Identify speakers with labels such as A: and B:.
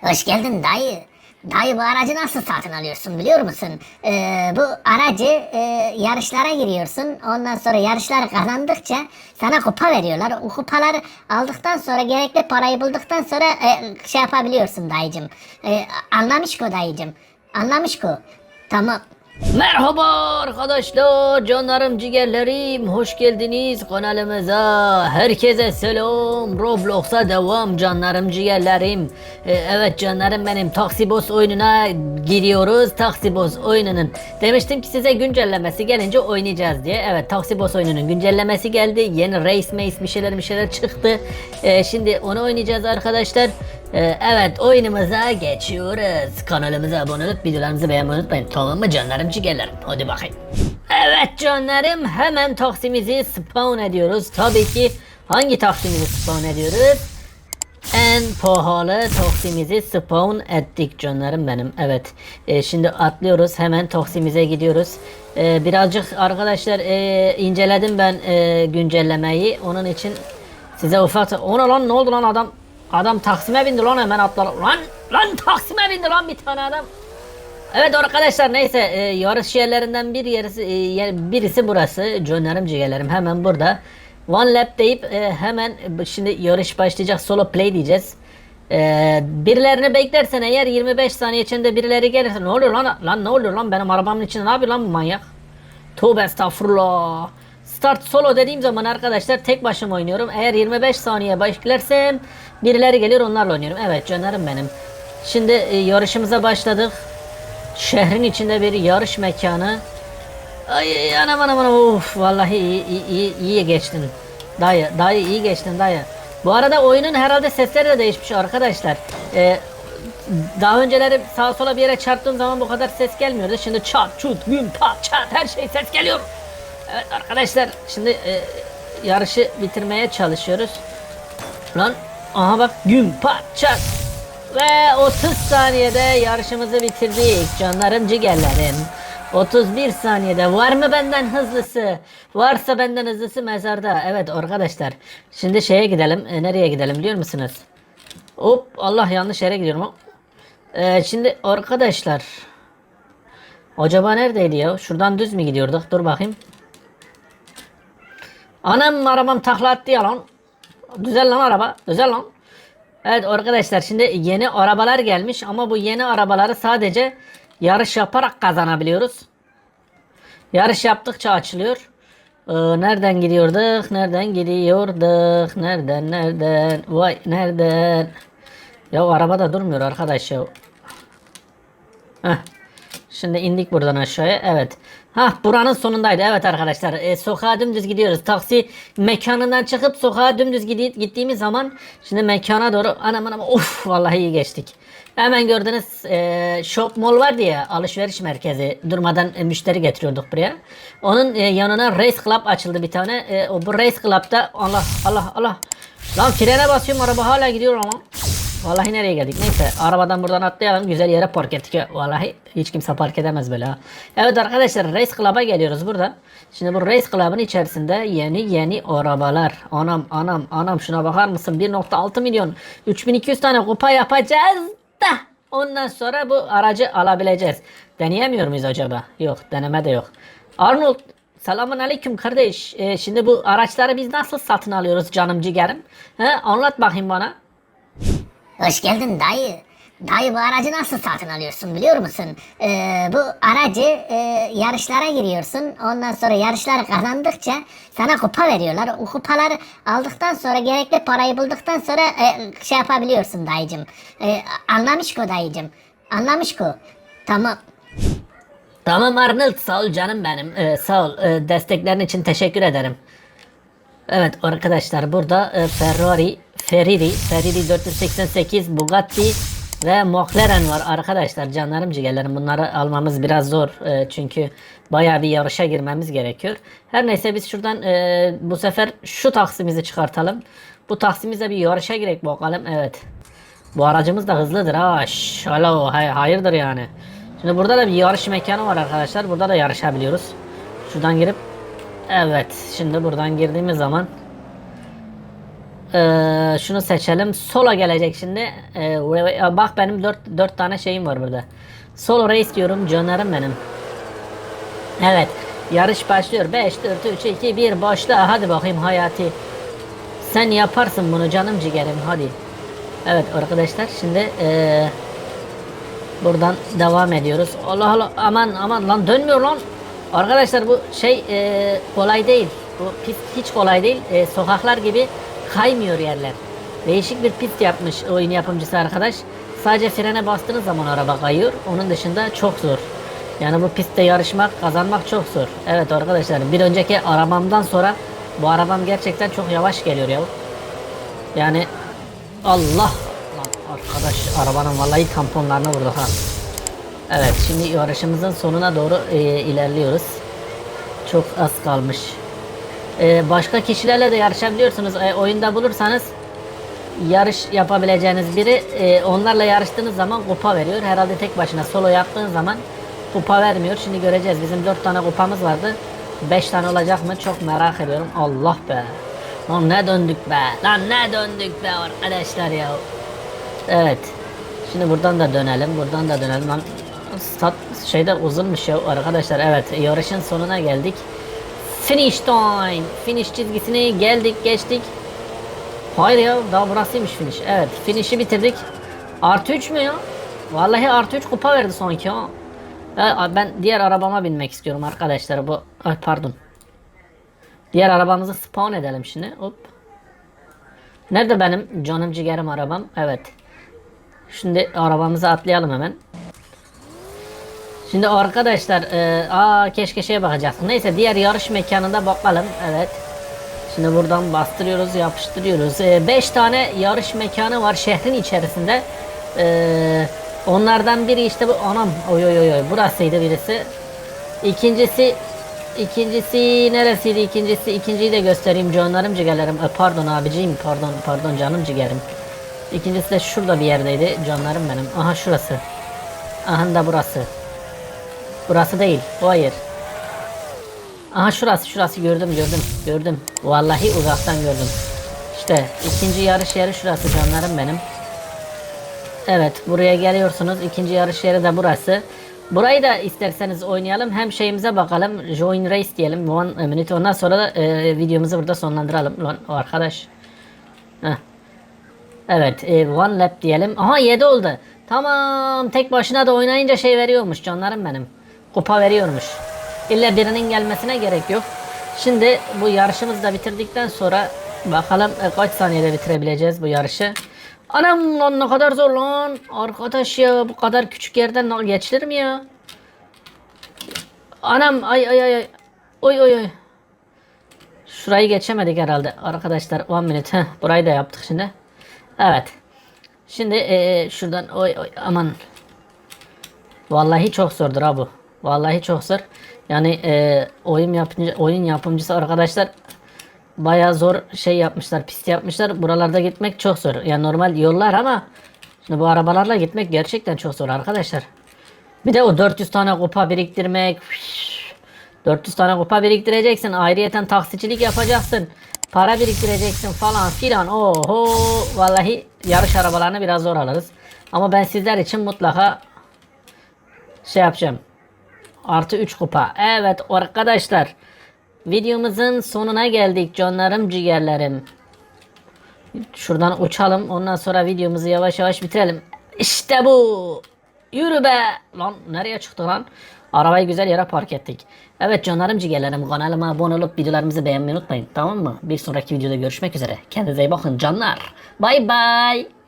A: Hoş geldin dayı. Dayı bu aracı nasıl satın alıyorsun biliyor musun? Ee, bu aracı e, yarışlara giriyorsun. Ondan sonra yarışları kazandıkça sana kupa veriyorlar. O kupaları aldıktan sonra gerekli parayı bulduktan sonra e, şey yapabiliyorsun dayıcım. E, anlamış ko dayıcım. Anlamış ko. Tamam.
B: Merhaba arkadaşlar, canlarım ciğerlerim, hoş geldiniz kanalımıza. Herkese selam, Roblox'a devam canlarım ciğerlerim. Ee, evet canlarım benim Taksibos oyununa giriyoruz. Taksibos oyununun demiştim ki size güncellemesi gelince oynayacağız diye. Evet Taksibos oyununun güncellemesi geldi. Yeni race mace bir şeyler bir şeyler çıktı. Ee, şimdi onu oynayacağız arkadaşlar. Ee, evet oyunumuza geçiyoruz. Kanalımıza abone olup videolarımızı beğenmeyi unutmayın. Tamam mı canlarım ciğerlerim? Hadi bakayım. Evet canlarım hemen taksimizi spawn ediyoruz. Tabii ki hangi taksimizi spawn ediyoruz? En pahalı taksimizi spawn ettik canlarım benim. Evet. Ee, şimdi atlıyoruz. Hemen taksimize gidiyoruz. Ee, birazcık arkadaşlar e, inceledim ben e, güncellemeyi. Onun için size ufak... Ona lan ne oldu lan adam? Adam Taksim'e bindi lan hemen atlar. Lan lan Taksim'e bindi lan bir tane adam. Evet arkadaşlar neyse e, yarış yerlerinden bir yerisi, e, birisi burası. Canlarım ciğerlerim hemen burada. One lap deyip e, hemen şimdi yarış başlayacak solo play diyeceğiz. E, birilerini beklersen eğer 25 saniye içinde birileri gelirse ne oluyor lan lan ne oluyor lan benim arabamın içinde ne yapıyor lan bu manyak? Tövbe estağfurullah. Start solo dediğim zaman arkadaşlar tek başıma oynuyorum. Eğer 25 saniye beklersem birileri gelir onlarla oynuyorum. Evet canlarım benim. Şimdi e, yarışımıza başladık. Şehrin içinde bir yarış mekanı. Ay anam anam anam of vallahi iyi, iyi, iyi, iyi geçtin. Dayı dayı iyi geçtin dayı. Bu arada oyunun herhalde sesleri de değişmiş arkadaşlar. Ee, daha önceleri sağa sola bir yere çarptığım zaman bu kadar ses gelmiyordu. Şimdi çat çut güm pat çat her şey ses geliyor. Evet arkadaşlar şimdi e, yarışı bitirmeye çalışıyoruz. Lan aha bak güm pat çat. Ve 30 saniyede yarışımızı bitirdik canlarım ciğerlerim. 31 saniyede var mı benden hızlısı? Varsa benden hızlısı mezarda. Evet arkadaşlar. Şimdi şeye gidelim. E, nereye gidelim biliyor musunuz? Hop Allah yanlış yere gidiyorum. Ee, şimdi arkadaşlar. Acaba neredeydi ya? Şuradan düz mü gidiyorduk? Dur bakayım. Anam arabam takla attı ya lan. Güzel lan araba. Güzel lan. Evet arkadaşlar şimdi yeni arabalar gelmiş ama bu yeni arabaları sadece yarış yaparak kazanabiliyoruz. Yarış yaptıkça açılıyor. Ee, nereden gidiyorduk? Nereden gidiyorduk? Nereden nereden? Vay nereden? Ya araba da durmuyor arkadaş ya. Heh. Şimdi indik buradan aşağıya. Evet. Ha buranın sonundaydı. Evet arkadaşlar. E, sokağa dümdüz gidiyoruz. Taksi mekanından çıkıp sokağa dümdüz gidi- gittiğimiz zaman şimdi mekana doğru anam anam of vallahi iyi geçtik. Hemen gördünüz e, shop mall vardı ya alışveriş merkezi. Durmadan e, müşteri getiriyorduk buraya. Onun e, yanına race club açıldı bir tane. E, o bu race club'da Allah Allah Allah. Lan frene basıyorum araba hala gidiyor ama. Vallahi nereye geldik? Neyse arabadan buradan atlayalım. Güzel yere park ettik. Vallahi hiç kimse park edemez böyle ha. Evet arkadaşlar Race Club'a geliyoruz burada. Şimdi bu Race Club'ın içerisinde yeni yeni arabalar. Anam anam anam şuna bakar mısın? 1.6 milyon 3200 tane kupa yapacağız da ondan sonra bu aracı alabileceğiz. Deneyemiyor muyuz acaba? Yok deneme de yok. Arnold Selamun aleyküm kardeş. Ee, şimdi bu araçları biz nasıl satın alıyoruz canım ciğerim? He, anlat bakayım bana.
A: Hoş geldin dayı. Dayı bu aracı nasıl satın alıyorsun biliyor musun? Ee, bu aracı e, yarışlara giriyorsun. Ondan sonra yarışları kazandıkça sana kupa veriyorlar. O kupaları aldıktan sonra gerekli parayı bulduktan sonra e, şey yapabiliyorsun dayıcım. E, anlamış ko dayıcım. Anlamış ko. Tamam.
B: Tamam Arnold sağ ol canım benim. Ee, sağ ol. Ee, desteklerin için teşekkür ederim. Evet arkadaşlar burada e, Ferrari, Ferrari, Ferrari 488, Bugatti ve McLaren var arkadaşlar. Canlarım ciğerlerim bunları almamız biraz zor. E, çünkü bayağı bir yarışa girmemiz gerekiyor. Her neyse biz şuradan e, bu sefer şu taksimizi çıkartalım. Bu taksimizle bir yarışa girek bakalım. Evet. Bu aracımız da hızlıdır ha. Şş, Alo, hay- hayırdır yani. Şimdi burada da bir yarış mekanı var arkadaşlar. Burada da yarışabiliyoruz. Şuradan girip Evet. Şimdi buradan girdiğimiz zaman Ee, şunu seçelim. Solo gelecek şimdi. Ee, bak benim 4 4 tane şeyim var burada. Solo race diyorum canlarım benim. Evet. Yarış başlıyor. 5 4 3 2 1 başla. Hadi bakayım Hayati. Sen yaparsın bunu canım ciğerim hadi. Evet arkadaşlar şimdi ee, buradan devam ediyoruz. Allah Allah aman aman lan dönmüyor lan. Arkadaşlar bu şey ee, kolay değil. Bu pist hiç kolay değil. Ee, sokaklar gibi kaymıyor yerler. Değişik bir pist yapmış oyun yapımcısı arkadaş. Sadece frene bastığınız zaman araba kayıyor. Onun dışında çok zor. Yani bu pistte yarışmak, kazanmak çok zor. Evet arkadaşlar bir önceki arabamdan sonra bu arabam gerçekten çok yavaş geliyor ya. Yani Allah arkadaş arabanın vallahi tamponlarını vurdu ha. Evet şimdi yarışımızın sonuna doğru e, ilerliyoruz. Çok az kalmış. E, başka kişilerle de yarışabiliyorsunuz. E, oyunda bulursanız yarış yapabileceğiniz biri e, onlarla yarıştığınız zaman kupa veriyor. Herhalde tek başına solo yaptığın zaman kupa vermiyor. Şimdi göreceğiz. Bizim 4 tane kupamız vardı. 5 tane olacak mı? Çok merak ediyorum. Allah be. Lan ne döndük be. Lan ne döndük be arkadaşlar ya. Evet. Şimdi buradan da dönelim. Buradan da dönelim. Lan stat şeyde uzunmuş ya arkadaşlar. Evet yarışın sonuna geldik. Finish time. Finish çizgisine geldik geçtik. Hayır ya daha burasıymış finish. Evet finish'i bitirdik. Artı 3 mü ya? Vallahi artı 3 kupa verdi sanki ha. Ben diğer arabama binmek istiyorum arkadaşlar. Bu ay pardon. Diğer arabamızı spawn edelim şimdi. Hop. Nerede benim canım ciğerim arabam? Evet. Şimdi arabamıza atlayalım hemen. Şimdi arkadaşlar e, aa keşke şeye bakacaktık. Neyse diğer yarış mekanında bakalım. Evet. Şimdi buradan bastırıyoruz, yapıştırıyoruz. 5 tane yarış mekanı var şehrin içerisinde. Ee, onlardan biri işte bu anam oy oy oy burasıydı birisi. İkincisi ikincisi neresiydi ikincisi ikinciyi de göstereyim canlarım ciğerlerim. E, pardon abiciğim pardon pardon canım ciğerim. İkincisi de şurada bir yerdeydi canlarım benim. Aha şurası. Aha da burası. Burası değil. Hayır. Aha şurası şurası gördüm gördüm gördüm. Vallahi uzaktan gördüm. İşte ikinci yarış yeri şurası canlarım benim. Evet buraya geliyorsunuz. İkinci yarış yeri de burası. Burayı da isterseniz oynayalım. Hem şeyimize bakalım. Join race diyelim. One minute. Ondan sonra da e, videomuzu burada sonlandıralım. Lan arkadaş. Heh. Evet e, one lap diyelim. Aha 7 oldu. Tamam tek başına da oynayınca şey veriyormuş canlarım benim. Kupa veriyormuş. İlla birinin gelmesine gerek yok. Şimdi bu yarışımızı da bitirdikten sonra bakalım e, kaç saniyede bitirebileceğiz bu yarışı. Anam lan ne kadar zor lan. Arkadaş ya bu kadar küçük yerden geçilir mi ya? Anam ay ay ay. Oy oy oy. Şurayı geçemedik herhalde arkadaşlar. One minute. Burayı da yaptık şimdi. Evet. Şimdi e, şuradan oy oy aman. Vallahi çok zordur ha bu. Vallahi çok zor. Yani e, oyun yapımcı oyun yapımcısı arkadaşlar bayağı zor şey yapmışlar, pist yapmışlar. Buralarda gitmek çok zor. Yani normal yollar ama şimdi bu arabalarla gitmek gerçekten çok zor arkadaşlar. Bir de o 400 tane kupa biriktirmek. 400 tane kupa biriktireceksin. Ayrıyeten taksicilik yapacaksın. Para biriktireceksin falan filan. Oho vallahi yarış arabalarını biraz zor alırız. Ama ben sizler için mutlaka şey yapacağım. Artı 3 kupa. Evet arkadaşlar. Videomuzun sonuna geldik canlarım ciğerlerim. Şuradan uçalım. Ondan sonra videomuzu yavaş yavaş bitirelim. İşte bu. Yürü be. Lan nereye çıktı lan? Arabayı güzel yere park ettik. Evet canlarım ciğerlerim kanalıma abone olup videolarımızı beğenmeyi unutmayın. Tamam mı? Bir sonraki videoda görüşmek üzere. Kendinize iyi bakın canlar. Bay bay.